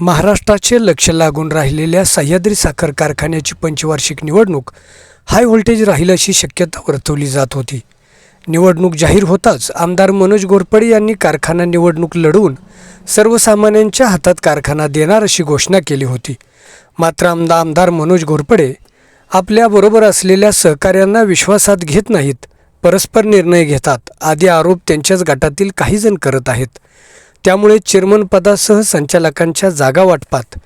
महाराष्ट्राचे लक्ष लागून राहिलेल्या सह्याद्री साखर कारखान्याची पंचवार्षिक निवडणूक हाय व्होल्टेज राहील अशी शक्यता वर्तवली जात होती. निवडणूक जाहीर होताच आमदार मनोज घोरपडे यांनी कारखाना निवडणूक लढवून सर्वसामान्यांच्या हातात कारखाना देणार अशी घोषणा केली होती. मात्र आमदा आमदार मनोज घोरपडे आपल्याबरोबर असलेल्या सहकाऱ्यांना विश्वासात घेत नाहीत परस्पर निर्णय घेतात आदी आरोप त्यांच्याच गटातील काही जण करत आहेत. त्यामुळे चेअरमन पदासह संचालकांच्या जागा वाटपात.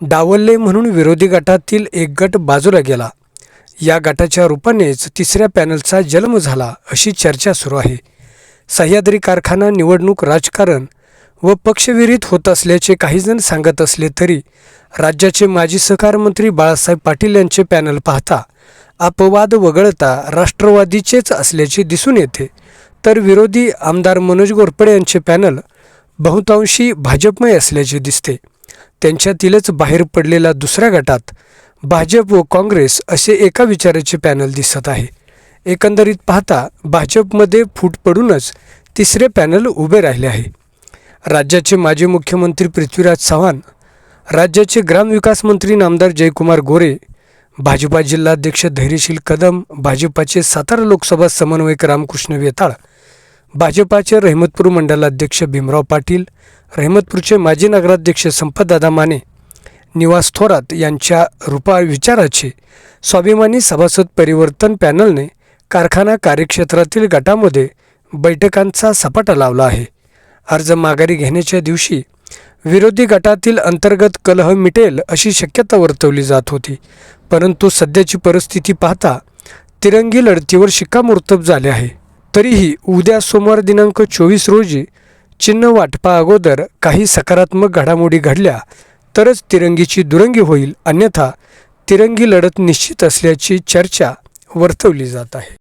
डावलले म्हणून विरोधी गटातील एक गट बाजूला गेला. या गटाच्या रूपानेच तिसऱ्या पॅनलचा जन्म झाला अशी चर्चा सुरू आहे. सह्याद्री कारखाना निवडणूक राजकारण व पक्षविरहित होत असल्याचे काहीजण सांगत असले तरी राज्याचे माजी सहकार मंत्री बाळासाहेब पाटील यांचे पॅनल पाहता अपवाद वगळता राष्ट्रवादीचेच असल्याचे दिसून येते. तर विरोधी आमदार मनोज गोरपडे यांचे पॅनल बहुतांशी भाजपमय असल्याचे दिसते. त्यांच्यातीलच बाहेर पडलेल्या दुसऱ्या गटात भाजप व काँग्रेस असे एका विचाराचे पॅनल दिसत आहे. एकंदरीत पाहता भाजपमध्ये फूट पडूनच तिसरे पॅनल उभे राहिले आहे. राज्याचे माजी मुख्यमंत्री पृथ्वीराज चव्हाण राज्याचे ग्रामविकास मंत्री नामदार जयकुमार गोरे भाजपा जिल्हाध्यक्ष धैर्यशील कदम भाजपाचे सातारा लोकसभा समन्वयक रामकृष्ण वेताळ भाजपाचे रहमतपूर मंडलाध्यक्ष भीमराव पाटील रहमतपूरचे माजी नगराध्यक्ष संपतदादा माने निवास थोरात यांच्या रूपा विचाराचे स्वाभिमानी सभासद परिवर्तन पॅनलने कारखाना कार्यक्षेत्रातील गटामध्ये बैठकांचा सपाटा लावला आहे. अर्ज माघारी घेण्याच्या दिवशी विरोधी गटातील अंतर्गत कलह मिटेल अशी शक्यता वर्तवली जात होती. परंतु सध्याची परिस्थिती पाहता तिरंगी लढतीवर शिक्कामोर्तब झाले आहे. तरीही उद्या सोमवार दिनांक चोवीस रोजी चिन्ह वाटपा अगोदर काही सकारात्मक घडामोडी घडल्या तरच तिरंगीची दुरंगी होईल अन्यथा तिरंगी लढत निश्चित असल्याची चर्चा वर्तवली जात आहे.